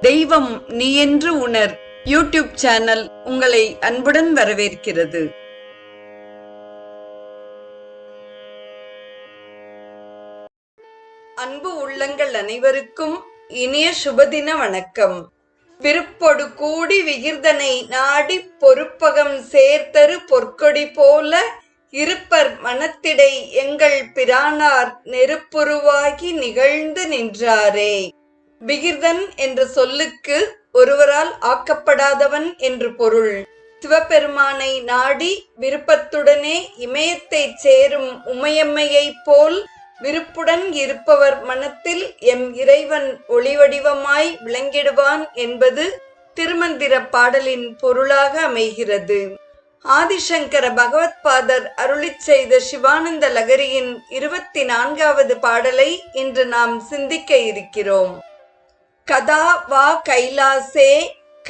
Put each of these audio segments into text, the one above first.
தெய்வம் நீ என்று உணர். யூடியூப் சேனல் உங்களை அன்புடன் வரவேற்கிறது. அன்பு உள்ளங்கள் அனைவருக்கும் இனிய சுபதின வணக்கம். விருப்பொடு கூடி விகிர்தனை நாடி பொறுப்பகம் சேர்த்தரு பொற்கொடி போல இருப்பர் மனத்திடை எங்கள் பிரானார் நெருப்புருவாகி நிகழ்ந்து நின்றாரே. பிகிர்தன் என்ற சொல்லுக்கு ஒருவரால் ஆக்கப்படாதவன் என்று பொருள். சிவபெருமானை நாடி விருப்பத்துடனே இமயத்தைச் சேரும் உமையம்மையைப் போல் விருப்புடன் இருப்பவர் மனத்தில் எம் இறைவன் ஒளிவடிவமாய் விளங்கிடுவான் என்பது திருமந்திர பாடலின் பொருளாக அமைகிறது. ஆதிசங்கர பகவத்பாதர் அருளி செய்த சிவானந்த லகரியின் இருபத்தி நான்காவது பாடலை இன்று நாம் சிந்திக்க இருக்கிறோம். கதா வா கைலாசே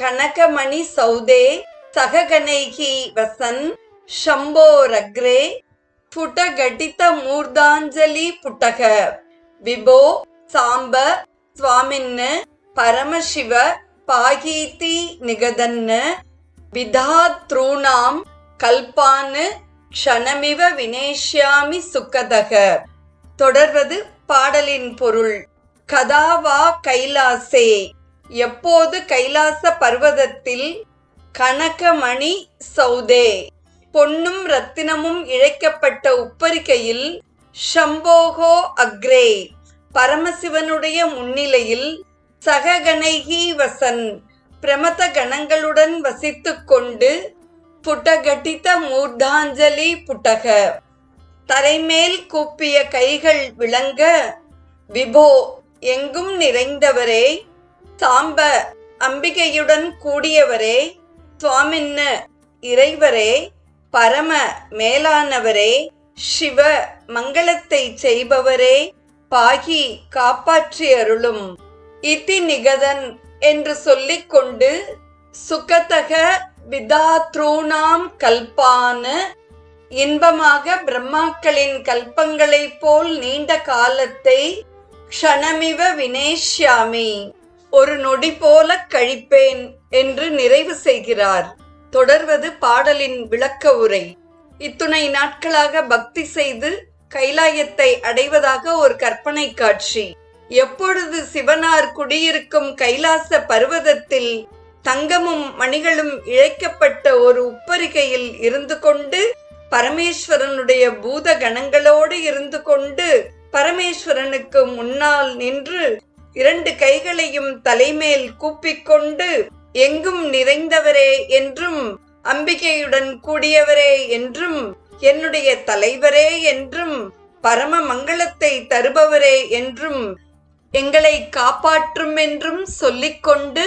கனகமணி சௌதே சககணைகி வசன் ஷம்போ ரக்ரே புடகடித்த மூர்தாஞ்சலி புட்டக விபோ சாம்ப स्वामिन् பரமசிவ पाहीति निगदन् विधातॄणां கல்பான்னு க்ஷணமிவ வினேஷ்யாமி சுக்கதக. தொடர்வது பாடலின் பொருள். கதாவா கைலாசே. எப்போது கைலாச பர்வதத்தில் கனகமணி சௌதே. பொன்னும் ரத்தினமும் இழைக்கப்பட்ட உப்பரிக்கையில் ஷம்போகோ அக்ரே. பரமசிவனுடைய முன்னிலையில் சககணைகி வசன். பிரமத கணங்களுடன் வசித்து கொண்டு புட்டகட்டித மூர்தாஞ்சலி புட்டக. தரைமேல் கூப்பிய கைகள் விளங்க விபோ எங்கும் நிறைந்தவரே சாம்ப அம்பிகையுடன் கூடியவரே சுவாமின்ன இறைவரே பரம மேலானவரே சிவ மங்களத்தை செய்பவரே பாகி காப்பாற்றி அருளும். இத்தி நிகதன் என்று சொல்லிக்கொண்டு சுகதக விதாத்ரூணாம் கல்பான இன்பமாக பிரம்மாக்களின் கல்பங்களைப் போல் நீண்ட காலத்தை க்ஷணமிவ வினேஷ்யாமி ஒரு நொடி போல கழிப்பேன் என்று நிறைவு செய்கிறார். தொடர்வது பாடலின் விளக்க உரை. இத்துணை நாட்களாக பக்தி செய்து கைலாயத்தை அடைவதாக ஒரு கற்பனை காட்சி. எப்பொழுது சிவனார் குடியிருக்கும் கைலாச பர்வதத்தில் தங்கமும் மணிகளும் இழைக்கப்பட்ட ஒரு உப்பரிகையில் இருந்து கொண்டு பரமேஸ்வரனுடைய பூத கணங்களோடு இருந்து கொண்டு பரமேஸ்வரனுக்கு முன்னால் நின்று இரண்டு கைகளையும் தலைமேல் கூப்பிக்கொண்டு எங்கும் நிறைந்தவரே என்றும் அம்பிகையுடன் கூடியவரே என்றும் என்னுடைய தலைவரே என்றும் பரம மங்களத்தை தருபவரே என்றும் எங்களை காப்பாற்றும் என்றும் சொல்லிக்கொண்டு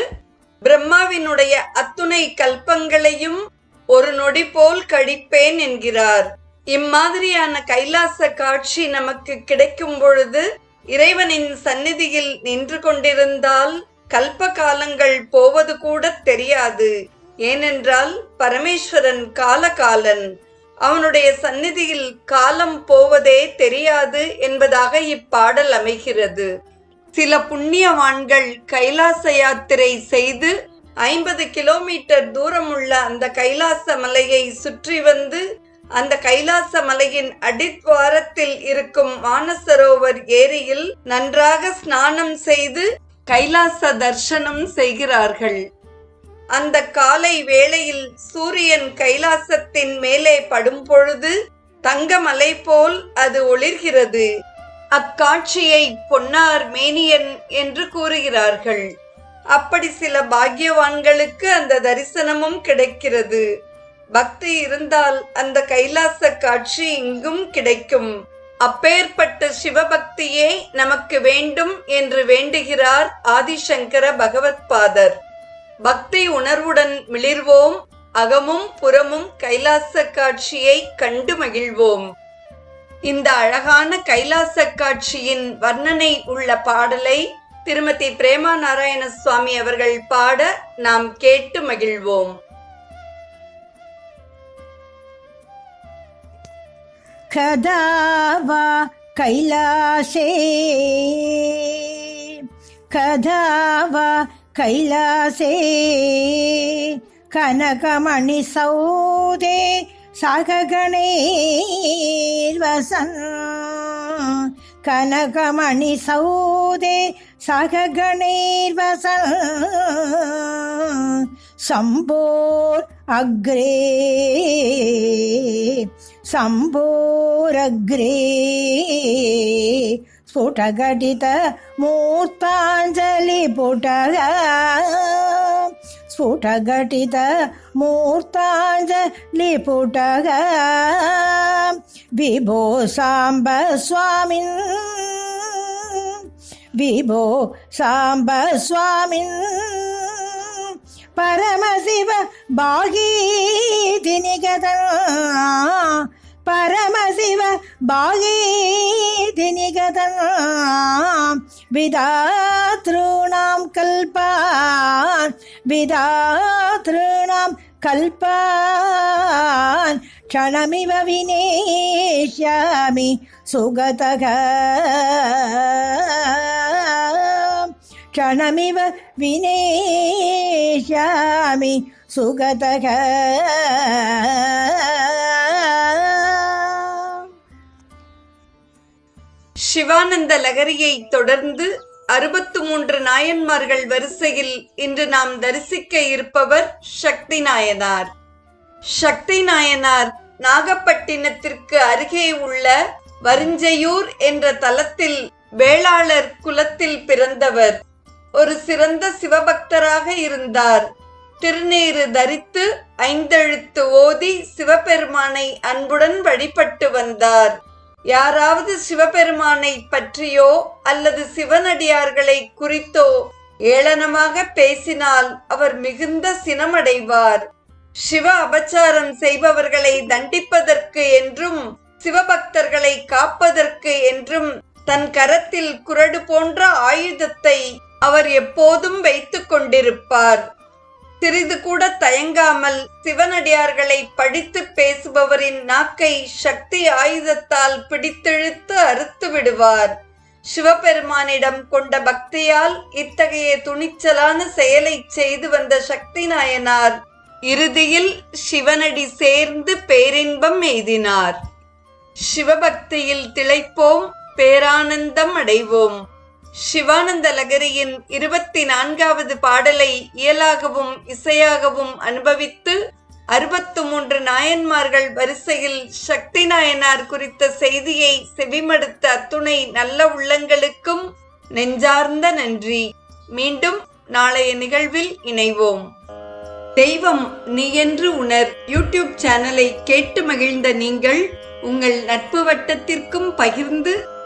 பிரம்மாவினுடைய அத்துணை கல்பங்களையும் ஒரு நொடி போல் கழிப்பேன் என்கிறார். இம்மாதிரியான கைலாச காட்சி நமக்கு கிடைக்கும் பொழுது இறைவனின் சந்நிதியில் நின்று கொண்டிருந்தால் கல்ப காலங்கள் போவது கூட தெரியாது. ஏனென்றால் பரமேஸ்வரன் காலகாலன். அவனுடைய சந்நிதியில் காலம் போவதே தெரியாது என்பதாக இப்பாடல் அமைகிறது. சில புண்ணியவான்கள் கைலாச யாத்திரை செய்து ஐம்பது கிலோமீட்டர் தூரம் உள்ள அந்த கைலாச மலையை சுற்றி வந்து அந்த கைலாச மலையின் அடித்வாரத்தில் இருக்கும் மானசரோவர் ஏரியில் நன்றாக ஸ்நானம் செய்து கைலாச தர்சனம் செய்கிறார்கள். அந்த காலை வேளையில் சூரியன் கைலாசத்தின் மேலே படும் பொழுது தங்கமலை போல் அது ஒளிர்கிறது. அக்காட்சியை பொன்னார் மேனியன் என்று கூறுகிறார்கள். அப்படி சில பாக்கியவான்களுக்கு அந்த தரிசனமும் கிடைக்கிறது. பக்தி இருந்தால் அந்த கைலாச காட்சி இங்கும் கிடைக்கும். அப்பேற்பட்ட சிவபக்தியே நமக்கு வேண்டும் என்று வேண்டுகிறார் ஆதிசங்கர பகவத்பாதர். பக்தி உணர்வுடன் மிளிர்வோம் அகமும் புறமும் கைலாச காட்சியை கண்டு மகிழ்வோம். இந்த அழகான கைலாச காட்சியின் வர்ணனை உள்ள பாடலை திருமதி பிரேமா நாராயண சுவாமி அவர்கள் பாட நாம் கேட்டு மகிழ்வோம். कदा वा कैलासे कदा वा कैलासे कनकमणिसौदे सखगणैर्वसन् कनकमणिसौदे सखगणैर्वसन् शम्भोर् अग्रे शम्भोरग्रे स्फुटघटित मूर्ताञ्जलिपुटग स्फुटघटित मूर्ताञ्जलिपुटग विभो साम्ब स्वामिन् विभो साम्ब स्वामिन् பரமசிவ பாகீதி நிகதன் பரமசிவ பாகீதி நிகதன் விதாத்ருணாம் கல்பான் விதாத்ருணாம் கல்பான். க்ஷணமிவ வினேஷ்யாமி சுகதக. क्षणमिव विनेष्यामि सुगतः சிவானந்த லகரியை தொடர்ந்து அறுபத்து மூன்று நாயன்மார்கள் வரிசையில் இன்று நாம் தரிசிக்க இருப்பவர் சக்தி நாயனார் சக்தி நாயனார் நாகப்பட்டினத்திற்கு அருகே உள்ள வரிஞ்சையூர் என்ற தலத்தில் வேளாளர் குலத்தில் பிறந்தவர் ஒரு சிறந்த சிவபக்தராக இருந்தார். திருநீறு தரித்து ஐந்தெழுத்து ஓதி சிவபெருமானை அன்புடன் வழிபட்டு வந்தார். யாராவது சிவபெருமானை பற்றியோ அல்லது சிவனடியார்களை குறித்தோ ஏளனமாக பேசினால் அவர் மிகுந்த சினமடைவார். சிவ அபச்சாரம் செய்பவர்களை தண்டிப்பதற்கு என்றும் சிவபக்தர்களை காப்பதற்கு என்றும் தன் கரத்தில் குரடு போன்ற ஆயுதத்தை அவர் எப்போதும் வைத்துக் கொண்டிருப்பார். சிறிது கூட தயங்காமல் சிவனடியார்களை படித்து பேசுபவரின் நாக்கை சக்தி ஆயுதத்தால் பிடித்திழுத்து அறுத்து விடுவார். சிவபெருமானிடம் கொண்ட பக்தியால் இத்தகைய துணிச்சலான செயலை செய்து வந்த சக்தி நாயனார் இறுதியில் சிவனடி சேர்ந்து பேரின்பம் எய்தினார். சிவபக்தியில் திளைப்போம் பேரானந்தம் அடைவோம். சிவானந்த லகரியின் இருபத்தி நான்காவது பாடலை இயலாகவும் இசையாகவும் அனுபவித்து அறுபத்து மூன்று நாயன்மார்கள் வரிசையில் சக்தி நாயனார் குறித்த செய்தியை செவிமடுத்த அத்துணை நல்ல உள்ளங்களுக்கும் நெஞ்சார்ந்த நன்றி. மீண்டும் நாளைய நிகழ்வில் இணைவோம். தெய்வம் நீ என்று உணர் யூடியூப் சேனலை கேட்டு மகிழ்ந்த நீங்கள் உங்கள் நட்பு வட்டத்திற்கும் பகிர்ந்து